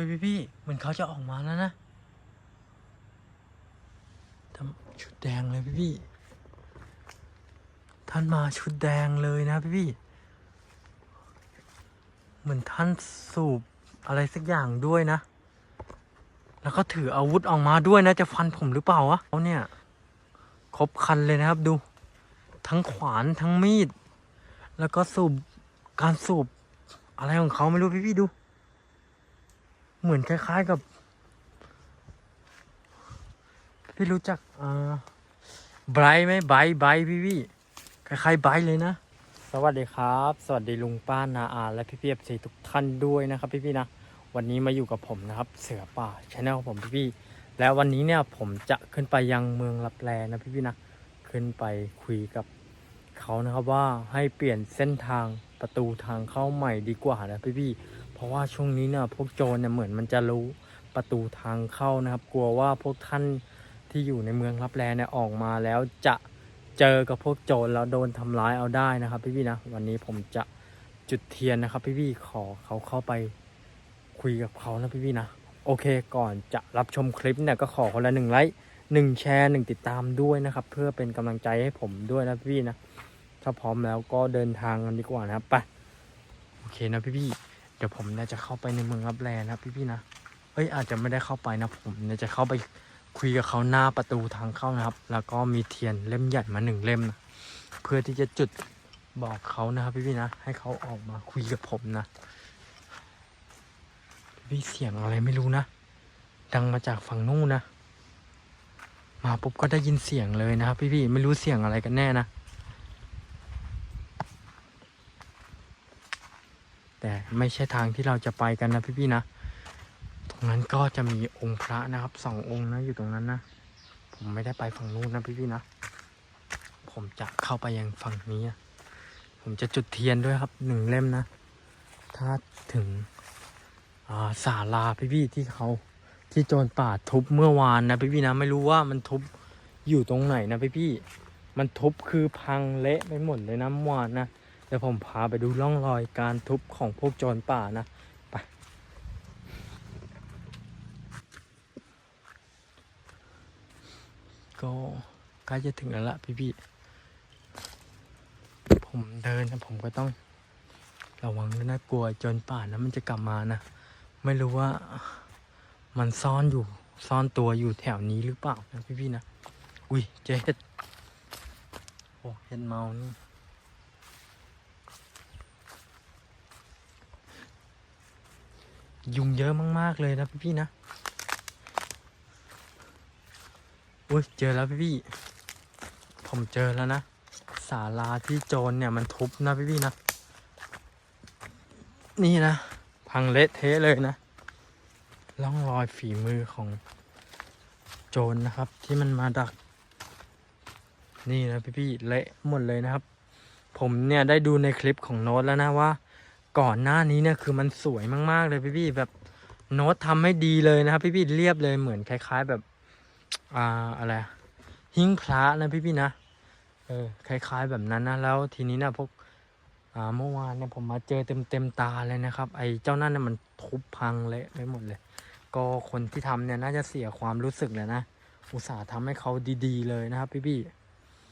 ฮ้ยพี่พี่เหมือนเขาจะออกมาแล้วนะทำชุดแดงเลยพี่พี่ท่านมาชุดแดงเลยนะพี่พี่เหมือนท่านสูบอะไรสักอย่างด้วยนะ แล้วก็ถืออาวุธออกมาด้วยนะ จะฟันผมหรือเปล่าวะเขาเนี่ยครบครันเลยนะครับดู ทั้งขวานทั้งมีด แล้วก็สูบการสูบอะไรของเขาไม่รู้พี่พี่ดู เหมือนคล้ายๆกับ พี่รู้จักอ่าไบรท์ไหมไบรท์ไบรท์พี่พี่คล้ายๆไบรท์เลยนะ สวัสดีครับ สวัสดีลุงป้านาอา และพี่พี่เอฟซีทุกท่านด้วยนะครับพี่พี่นะ วันนี้มาอยู่กับผมนะครับ เสือป่าชาแนลของผมพี่พี่แล้ววันนี้เนี่ยผมจะขึ้นไปยังเมืองลับแลนะพี่พี่นะ ขึ้นไปคุยกับเขานะครับว่าให้เปลี่ยนเส้นทางประตูทางเข้าใหม่ดีกว่านะพี่พี่ เพราะว่าช่วงนี้เนี่ยพวกโจรเนี่ยเหมือนมันจะรู้ประตูทางเข้านะครับ กลัวว่าพวกท่านที่อยู่ในเมืองลับแลเนี่ยออกมาแล้วจะเจอกับพวกโจรแล้วโดนทำร้ายเอาได้นะครับพี่พี่ๆนะวันนี้ผมจะจุดเทียนนะครับ พี่พี่ๆขอเขาเข้าไปคุยกับเขานะพี่พี่ๆนะโอเคก่อนจะรับชมคลิปเนี่ยก็ขอคนละหนึ่งไลค์หนึ่งแชร์หนึ่งติดตามด้วยนะครับ เพื่อเป็นกำลังใจให้ผมด้วยนะพี่ๆนะถ้าพร้อมแล้วก็เดินทางกันดีกว่านะครับไปโอเคนะพี่ๆ เดี๋ยวผมเนี่ยจะเข้าไปในเมืองรับแลนะพี่ๆนะ เอ้ยอาจจะไม่ได้เข้าไปนะผมเนี่ยจะเข้าไปคุยกับเขาหน้าประตูทางเข้านะครับ แล้วก็มีเทียนเล่มใหญ่มาหนึ่งเล่มนะเพื่อที่จะจุดบอกเขานะครับพี่ๆนะ ให้เขาออกมาคุยกับผมนะ พี่เสียงอะไรไม่รู้นะ ดังมาจากฝั่งนู้นนะ มาปุ๊บก็ได้ยินเสียงเลยนะครับพี่ๆไม่รู้เสียงอะไรกันแน่นะ แต่ไม่ใช่ทางที่เราจะไปกันนะพี่พี่ๆนะ ตรงนั้นก็จะมีองค์พระนะครับสององค์นะอยู่ตรงนั้นนะ ผมไม่ได้ไปฝั่งนู้นนะพี่พี่ๆนะ ผมจะเข้าไปยังฝั่งนี้ ผมจะจุดเทียนด้วยครับหนึ่งเล่มนะ ถ้าถึงศาลาพี่พี่ๆที่เขาที่โจรป่าทุบเมื่อวานนะพี่พี่ๆนะ ไม่รู้ว่ามันทุบอยู่ตรงไหนนะพี่พี่ๆมันทุบคือพังเละไปหมดเลยนะเมื่อวานนะ เดี๋ยวผมพาไปดูร่องรอยการทุบของพวกโจรป่านะไปก็ใกล้จะถึงแล้วล่ะพี่พี่ๆผมเดินนะผมก็ต้องระวังด้วยนะกลัวจรป่านะมันจะกลับมานะ ไม่รู้ว่ามันซ่อนอยู่ซ่อนตัวอยู่แถวนี้หรือเปล่านะพี่พี่ๆนะ อุ้ยเจเห็ดโอ้เห็ดเมานี่ ยุงเยอะมาก ๆ เลยนะพี่พี่ๆนะอุ้ยเจอแล้วพี่พี่ๆผมเจอแล้วนะศาลาที่โจรเนี่ยมันทุบนะพี่พี่ๆนะ นี่นะ พังเละเทะเลยนะร่องรอยฝีมือของโจรนะครับ ที่มันมาดัก นี่นะพี่ๆเละหมดเลยนะครับ ผมเนี่ยได้ดูในคลิปของโน้ตแล้วนะว่า ก่อนหน้านี้เนี่ยคือมันสวยมาก ๆ เลยพี่ๆแบบโน้ตทำให้ดีเลยนะครับ พี่ๆเรียบเลยเหมือนคล้าย ๆแบบอ่าอะไรหิ้งพระนะพี่ๆนะเออคล้าย ๆ แบบนั้นนะแล้วทีนี้นะพวกอ่าเมื่อวานเนี่ยผมมาเจอเต็มเต็มๆตาเลยนะครับ ไอ้เจ้านั่นเนี่ยมันทุบพังเละไปหมดเลย ก็คนที่ทำเนี่ยน่าจะเสียความรู้สึกเลยนะอุตส่าห์ทำให้เขาดี ๆ เลยนะครับ พี่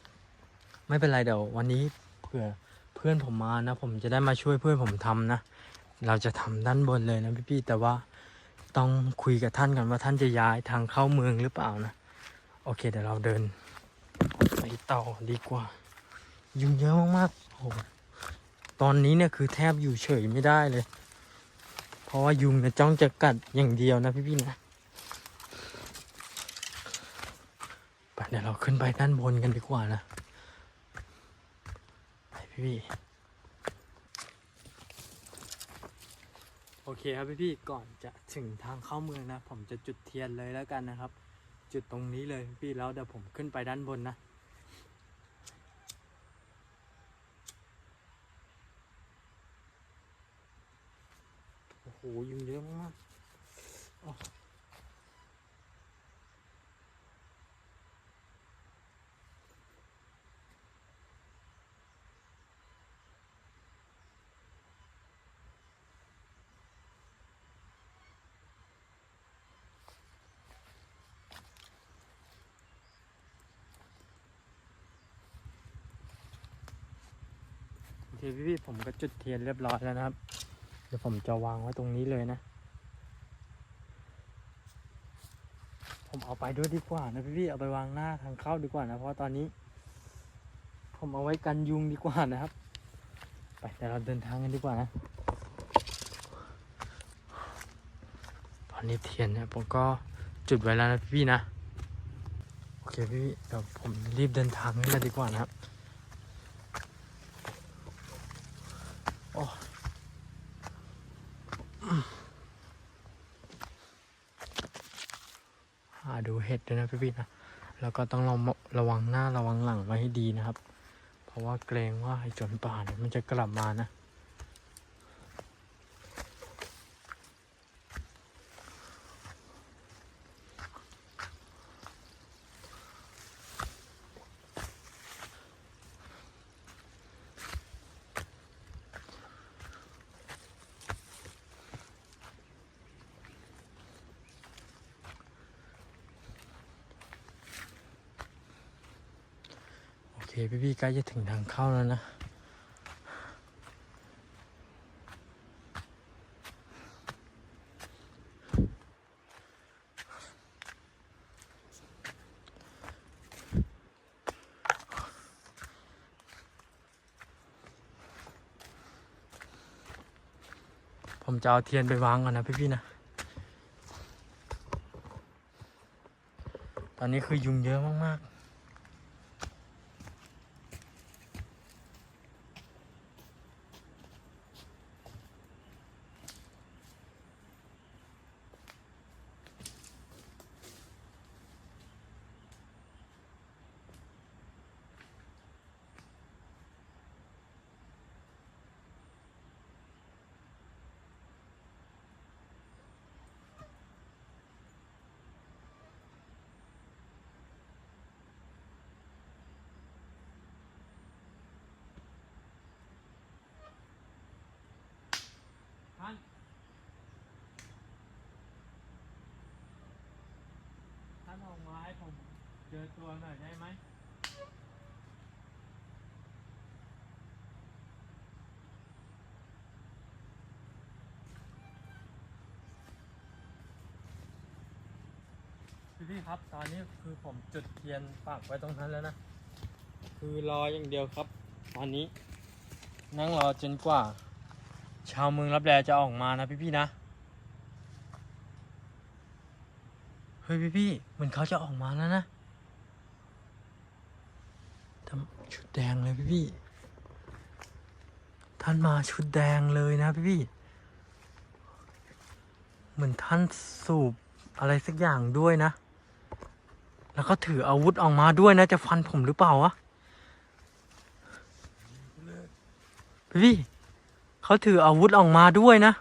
ๆไม่เป็นไรเดี๋ยววันนี้เผื่อ เพื่อนผมมานะ ผมจะได้มาช่วยเพื่อนผมทำนะ เราจะทำด้านบนเลยนะพี่ๆแต่ว่าต้องคุยกับท่านก่อนว่าท่านจะย้ายทางเข้าเมืองหรือเปล่านะ โอเคเดี๋ยวเราเดินไปต่อดีกว่า ยุงเยอะมากๆโอ้ตอนนี้เนี่ยคือแทบอยู่เฉยไม่ได้เลย เพราะว่ายุงเนี่ยจ้องจะกัดอย่างเดียวนะพี่ๆนะไปเดี๋ยวเราขึ้นไปด้านบนกันดีกว่านะ พี่โอเคครับพี่ๆก่อนจะถึงทางเข้าเมืองนะ ผมจะจุดเทียนเลยแล้วกันนะครับ จุดตรงนี้เลยพี่แล้วเดี๋ยวผมขึ้นไปด้านบนนะโอ้โหยุงเยอะมาก ๆอ๋อพี่พี่ๆผมก็จุดเทียนเรียบร้อยแล้วนะครับ เดี๋ยวผมจะวางไว้ตรงนี้เลยนะ ผมเอาไปด้วยดีกว่านะพี่พี่ๆเอาไปวางหน้าทางเข้าดีกว่านะเพราะตอนนี้ ผมเอาไว้กันยุงดีกว่านะครับ ไปเดี๋ยวเราเดินทางกันดีกว่านะตอนนี้เทียนเนี่ยผมก็จุดไว้แล้วนะพี่ๆนะโอเคพี่พี่ๆเดี๋ยวผมรีบเดินทางกันเลยดีกว่านะครับ โอ้หา ดูเห็ดด้วยนะพี่พี่นะ แล้วก็ต้องระระวังหน้าระวังหลังไว้ให้ดีนะครับ เพราะว่าเกรงว่าไอ้จนป่าเนี่ยมันจะกลับมานะ พี่พี่ใกล้จะถึงทางเข้าแล้วนะ ผมจะเอาเทียนไปวางก่อนนะพี่พี่นะ ตอนนี้คือยุงเยอะมากๆ ท่านท่านออกมาให้ผม เจอตัวหน่อยได้ไหมพี่พี่ครับ ตอนนี้คือผมจุดเทียนปักไว้ตรงนั้นแล้วนะ คือรออย่างเดียวครับ ตอนนี้ นั่งรอจนกว่า ชาวเมืองรับแลจะออกมานะพี่พี่ๆนะ เฮ้ยพี่พี่ๆเหมือนเขาจะออกมาแล้วนะ ทำชุดแดงเลยพี่พี่ท่านมาชุดแดงเลยนะพี่พี่เหมือนท่านสูบอะไรสักอย่างด้วยนะ แล้วก็ถืออาวุธออกมาด้วยนะ จะฟันผมหรือเปล่าวะพี่พี่เขาถืออาวุธออกมาด้วยนะ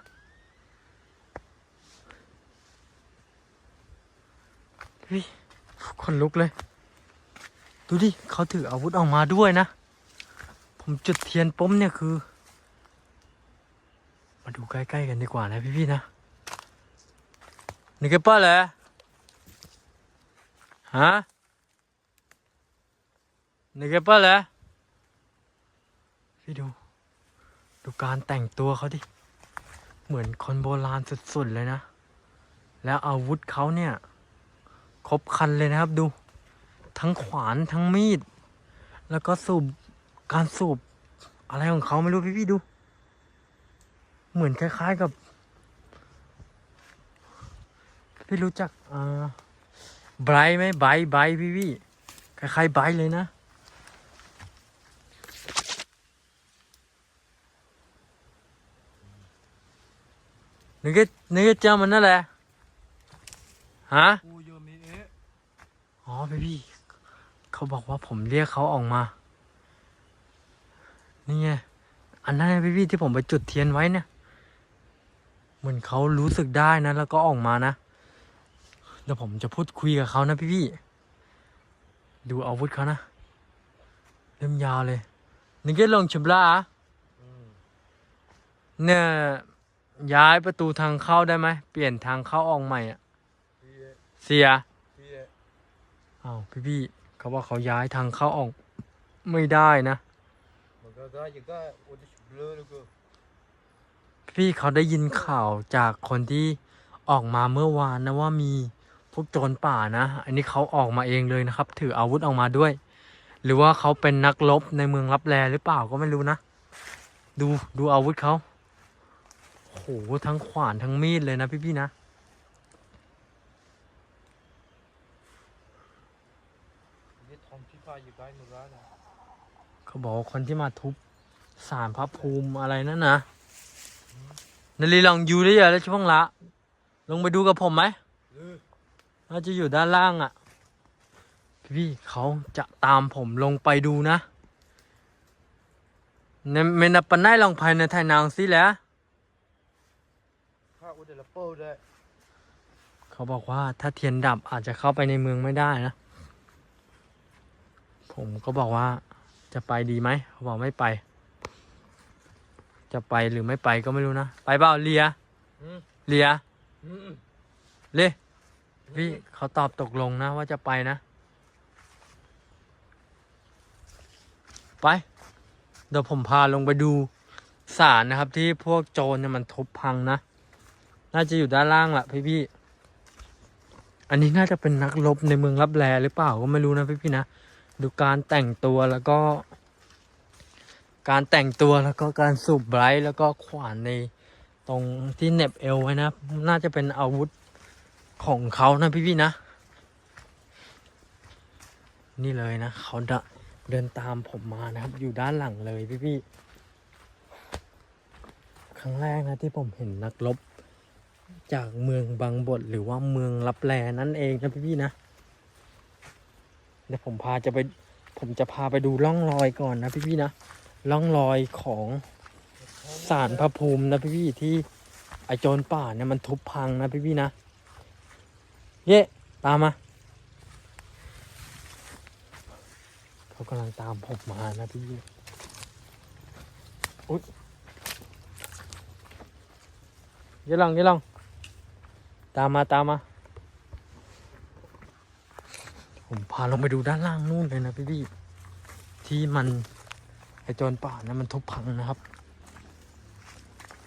พี่คนลุกเลย ดูดิเขาถืออาวุธออกมาด้วยนะ ผมจุดเทียนปุ๊มเนี่ยคือ มาดูใกล้ๆกันดีกว่านะพี่ๆนะนี่กเปิ้ลเหรฮะนี่กเปิ้ลเหรพี่ดู ดูการแต่งตัวเขาดิ เหมือนคนโบราณสุดๆเลยนะ แล้วอาวุธเขาเนี่ย ครบครันเลยนะครับดู ทั้งขวานทั้งมีด แล้วก็สูบการสูบอะไรของเขาไม่รู้พี่พี่ๆดู เหมือนคล้ายๆกับ พี่รู้จักอ่าไบรท์ไหมไบรท์ไบรท์พี่พี่ๆคล้ายๆไบรท์เลยนะนึกว่านึกว่าเจ้ามันนั่นแหละฮะกูโยมิเอะอ๋อพี่พี่ เขาบอกว่าผมเรียกเขาออกมา นี่ไง อันนั้นไงพี่พี่ที่ผมไปจุดเทียนไว้เนี่ย เหมือนเขารู้สึกได้นะ แล้วก็ออกมานะ เดี๋ยวผมจะพูดคุยกับเขานะพี่พี่ ดูอาวุธเขานะเล่มยาวเลย นึกว่าลงชิมลาอะเนี่ยย้ายประตูทางเข้าได้ไหม เปลี่ยนทางเข้าออกใหม่อะพี่เอะเสียพี่เอะอ้าวพี่พี่ เขาว่าเขาย้ายทางเข้าออกไม่ได้นะมันก็ได้ยังก็อุดิช bleu le gars. พี่เขาได้ยินข่าวจากคนที่ออกมาเมื่อวานนะว่ามีพวกโจรป่านะ อันนี้เขาออกมาเองเลยนะครับ ถืออาวุธออกมาด้วย หรือว่าเขาเป็นนักรบในเมืองรับแลหรือเปล่าก็ไม่รู้นะ ดูดูอาวุธเขาโอ้โหทั้งขวานทั้งมีดเลยนะพี่ๆนะ เขาบอกว่าคนที่มาทุบสารพระภูมิอะไรนั่นนะนาลีลองอยู่ได้ยังแล้วช่วงละ ลงไปดูกับผมไหม Le. น่าจะอยู่ด้านล่างอะ่ะ พี่ๆเขาจะตามผมลงไปดูนะในเมนปันไนลองภายในไทยนางสิแหล้ว Ah, où de la peau de. เขาบอกว่าถ้าเทียนดับอาจจะเข้าไปในเมืองไม่ได้นะ ผมก็บอกว่าจะไปดีไหมเขาบอกไม่ไป จะไปหรือไม่ไปก็ไม่รู้นะ ไปเปล่าเลีย Hmm. เลีย Hmm. เลพี่เขาตอบตกลงนะว่าจะไปนะ ไป เดี๋ยวผมพาลงไปดูสารนะครับ ที่พวกโจรเนี่ยมันทุบพังนะ น่าจะอยู่ด้านล่างแหละพี่พี่ๆอันนี้น่าจะเป็นนักรบในเมืองรับแลหรือเปล่าก็ไม่รู้นะพี่พี่ๆนะ ดูการแต่งตัวแล้วก็ การแต่งตัวแล้วก็การสูบไบรท์แล้วก็ขวานในตรงที่เน็บเอวไว้นะ น่าจะเป็นอาวุธของเขานะพี่พี่ๆนะ นี่เลยนะเขาเดเดินตามผมมานะครับ อยู่ด้านหลังเลยพี่พี่ๆครั้งแรกนะที่ผมเห็นนักรบจากเมืองบางบทหรือว่าเมืองลับแลนั่นเองนะพี่พี่ๆนะ เดี๋ยวผมพาจะไป ผมจะพาไปดูร่องรอยก่อนนะพี่พี่ๆนะร่องรอยของสารพระภูมินะพี่พี่ๆที่ไอโจรป่าเนี่ยมันทุบพังนะพี่พี่ๆนะเย่ตามมาเขากำลังตามผมมานะพี่พี่อุ๊ยเย่ลองเย่ลองตามมาตามมา ผมพาลงไปดูด้านล่างนู่นเลยนะพี่พี่ๆที่มันไอโจรป่านะมันทุบพังนะครับ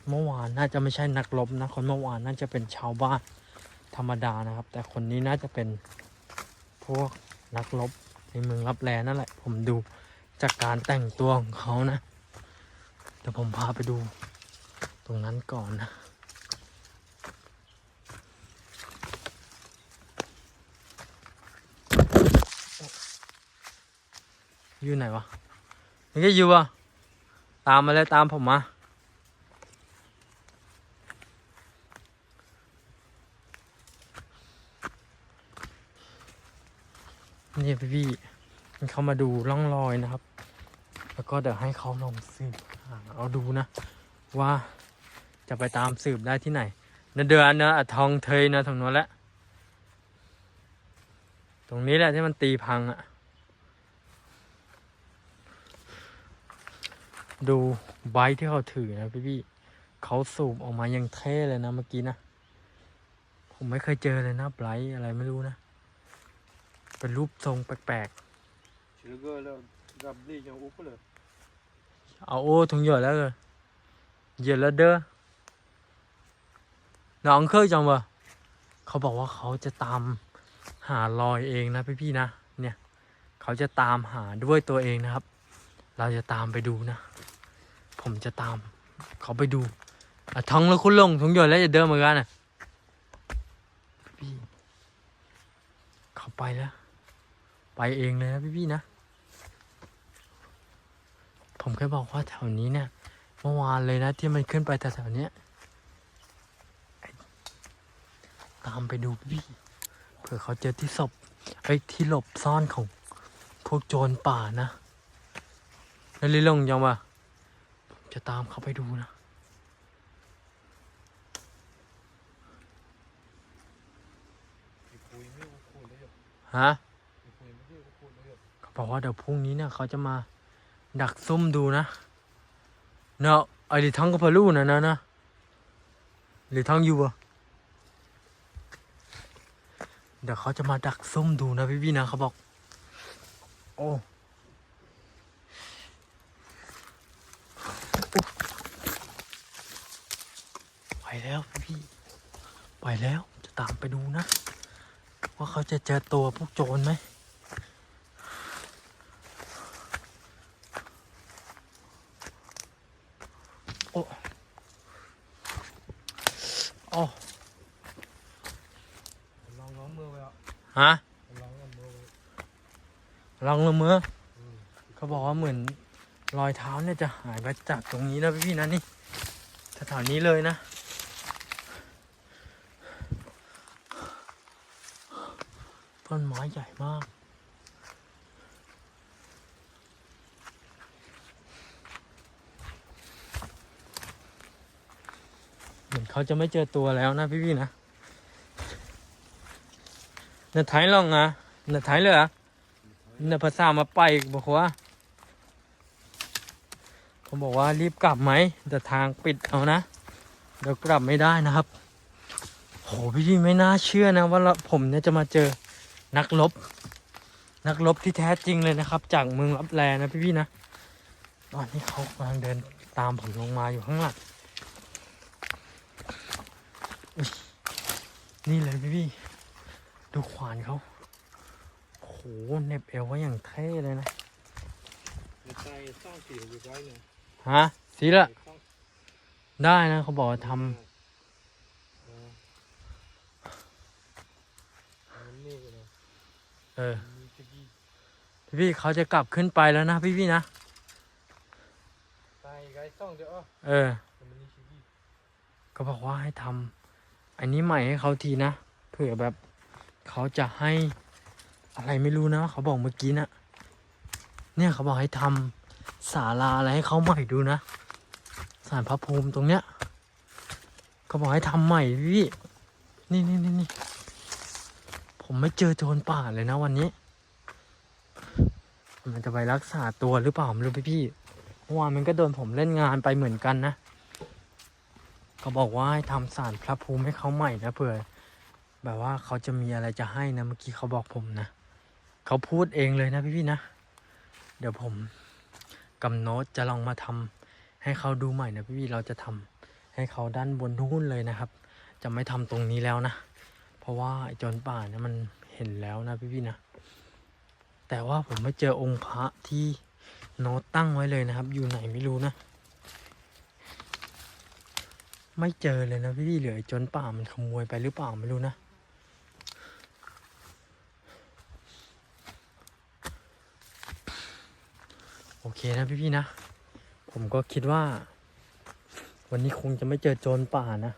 เมื่อวานน่าจะไม่ใช่นักรบนะ คนเมื่อวานน่าจะเป็นชาวบ้านธรรมดานะครับ แต่คนนี้น่าจะเป็นพวกนักรบในเมืองรับแลนั่นแหละ ผมดูจากการแต่งตัวของเขานะเดี๋ยวผมพาไปดูตรงนั้นก่อนนะ อยู่ไหนวะนี่ก็อยู่อะตามมาเลยตามผมมานี่พี่พี่เขามาดูร่องรอยนะครับ แล้วก็เดี๋ยวให้เขาลองสืบเอาดูนะ ว่าจะไปตามสืบได้ที่ไหนนเดือนนะอะทองเทยนะตรงนู้นแหละตรงนี้แหละที่มันตีพังอะ ดูใบที่เขาถือนะพี่พี่ๆเขาสูบออกมายังเท่เลยนะเมื่อกี้นะ ผมไม่เคยเจอเลยนะไบรท์อะไรไม่รู้นะ เป็นรูปทรงแปลก C'est le gars là. Gabli, il y a un haut là. ๆเอาโอ้ถุงเหยอะแล้วเลยเหยอะแล้วเด้อน้องเคยจังวะเขาบอกว่าเขาจะตามหารอยเองนะพี่พี่ๆนะ เนี่ย เขาจะตามหาด้วยตัวเองนะครับ เราจะตามไปดูนะ ผมจะตาม เขาไปดูอะท้องแล้วคุณลงถุงหยอะแล้วจะเดินเหมือนกันนะพี่เขาไปแล้ว ไปเองเลยนะพี่ๆนะ ผมแค่บอกว่าแถวนี้เนี่ยเมื่อวานเลยนะที่มันขึ้นไปแถวเนี้ยตามไปดูพี่เผื่อเขาเจอที่ศพไอ้ที่หลบซ่อนของพวกโจรป่านะแล้วลิลงยังวะ จะตามเขาไปดูนะ Il faut aimer au coup d'ailleurs. ฮะ Il faut aimer au coup d'ailleurs. เขาบอกว่าเดี๋ยวพรุ่งนี้เนี่ยเขาจะมาดักซุ่มดูนะเนาะไอ้ลิทังก็พาลูนะนะนะลิทังอยู่อะเดี๋ยวเขาจะมาดักซุ่มดูนะพี่พี่ๆนะเขาบอก โอ้ ไปแล้วจะตามไปดูนะ ว่าเขาจะเจอตัวพวกโจรไหมโอ้โอ้ลองล้องมือไว้อะฮะลองล้องมือไว้ลองละเมออืมเขาบอกว่าเหมือนรอยเท้าเนี่ยจะหายไปจากตรงนี้นะพี่ๆนะนี่แถวๆนี้เลยนะ ต้นไม้ใหญ่มากเหมือนเขาจะไม่เจอตัวแล้วนะพี่ๆนะนาไทยลองอะนาไทยเลยอะนภาษามาไปบอกว่าผมบอกว่ารีบกลับไหมแต่ทางปิดเอานะเดี๋ยวกลับไม่ได้นะครับ โหพี่พี่ไม่น่าเชื่อนะว่าเราผมเนี่ยจะมาเจอ นักรบ นักรบที่แท้จริงเลยนะครับ จากเมืองรับแลนะพี่พี่นะตอนนี้เขากำลังเดินตามผมลงมาอยู่ข้างหลังอุ๊ยนี่เลยพี่พี่ดูขวานเขาโอ้โหเหน็บเอวไว้อย่างเท่เลยนะในใจสร้างสีอยู่ไว้เนี่ยฮะสีละสร้างได้นะเขาบอกว่าทเออมันนี่กันนะำ เออมีตะกี้พี่พี่เขาจะกลับขึ้นไปแล้วนะพี่พี่นะตายไกลซ่องเดี๋ยวอะเออมันมีตะกี้ก็บอกว่าให้ทำอันนี้ใหม่ให้เขาทีนะเผื่อแบบเขาจะให้อะไรไม่รู้นะเขาบอกเมื่อกี้นะเนี่ยเขาบอกให้ทำศาลาอะไรให้เขาใหม่ดูนะสารพระภูมิตรงเนี้ยเขาบอกให้ทำใหม่พี่นี่นี่นี่นี่ ผมไม่เจอโจรป่าเลยนะวันนี้ มันจะไปรักษาตัวหรือเปล่าไม่รู้พี่พี่ๆเมื่อวานมันก็โดนผมเล่นงานไปเหมือนกันนะเขาบอกว่าให้ทำสารพระภูมิให้เขาใหม่นะเผื่อแบบว่าเขาจะมีอะไรจะให้นะเมื่อกี้เขาบอกผมนะเขาพูดเองเลยนะพี่ๆนะ เดี๋ยวผมกำโน้ตจะลองมาทำให้เขาดูใหม่นะพี่ๆเราจะทำให้เขาด้านบนทุนเลยนะครับ จะไม่ทำตรงนี้แล้วนะ ราะว่าไอ้โจนป่าเนี่ยมันเห็นแล้วนะพี่ๆนะ แต่ว่าผมไม่เจอองค์พระที่โน้ตตั้งไว้เลยนะครับ อยู่ไหนไม่รู้นะ ไม่เจอเลยนะพี่เหลือไอ้โจนป่ามันขโมยไปหรือเปล่าไม่รู้นะโอเคนะพี่พี่ๆนะ ผมก็คิดว่า วันนี้คงจะไม่เจอโจรป่านะ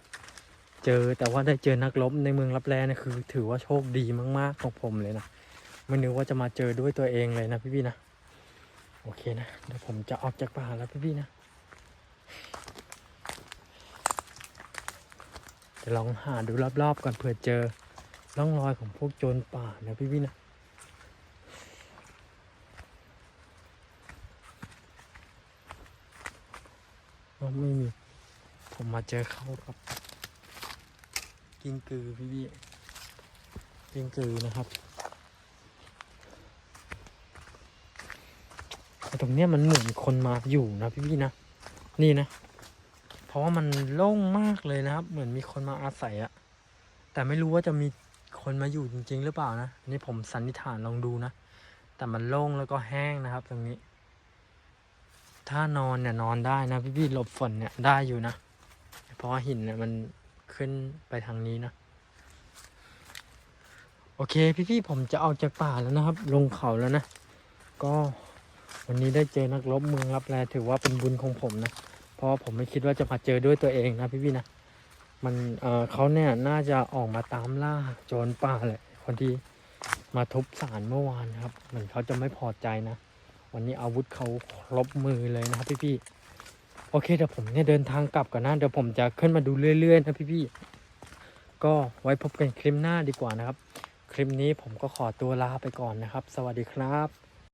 เจอแต่ว่าได้เจอนักรบในเมืองรับแลนะคือ ถือว่าโชคดีมากๆของผมเลยนะไม่นึกว่าจะมาเจอด้วยตัวเองเลยนะพี่พี่ๆนะโอเคนะเดี๋ยวผมจะออกจากป่าแล้วพี่พี่ๆนะจะลองหาดูรอบๆก่อนเผื่อเจอร่องรอยของพวกโจรป่านะพี่พี่ๆนะไม่มี ผมมาเจอเขากับ กิ้งกือพี่พี่กิ้งกือนะครับแต่ตรงเนี้ยมันเหมือนคนมาอยู่นะพี่พี่นะนี่นะ เพราะว่ามันโล่งมากเลยนะครับ เหมือนมีคนมาอาศัยอะแต่ไม่รู้ว่าจะมีคนมาอยู่จริง ๆ หรือเปล่านะอันนี่ผมสันนิษฐานลองดูนะ แต่มันโล่งแล้วก็แห้งนะครับ ตรงนี้ ถ้านอนเนี่ยนอนได้นะพี่ๆหลบฝนเนี่ยได้อยู่นะ เพราะว่าหินเนี่ยมัน ขึ้นไปทางนี้นะ โอเคพี่ๆผมจะออกจากป่าแล้วนะครับ ลงเขาแล้วนะ ก็วันนี้ได้เจอนักรบเมืองรับแลถือว่าเป็นบุญของผมนะ เพราะผมไม่คิดว่าจะมาเจอด้วยตัวเองนะพี่พี่ๆนะ มันเออเขาเนี่ยน่าจะออกมาตามล่าโจรป่าแหละคนที่มาทุบสารเมื่อวานนะครับ เหมือนเขาจะไม่พอใจนะ วันนี้อาวุธเขาครบมือเลยนะครับพี่พี่ๆ โอเคเดี๋ยวผมเนี่ยเดินทางกลับก่อนนะเดี๋ยวผมจะขึ้นมาดูเรื่อยๆนะพี่พี่ๆก็ไว้พบกันคลิปหน้าดีกว่านะครับ คลิปนี้ผมก็ขอตัวลาไปก่อนนะครับ สวัสดีครับ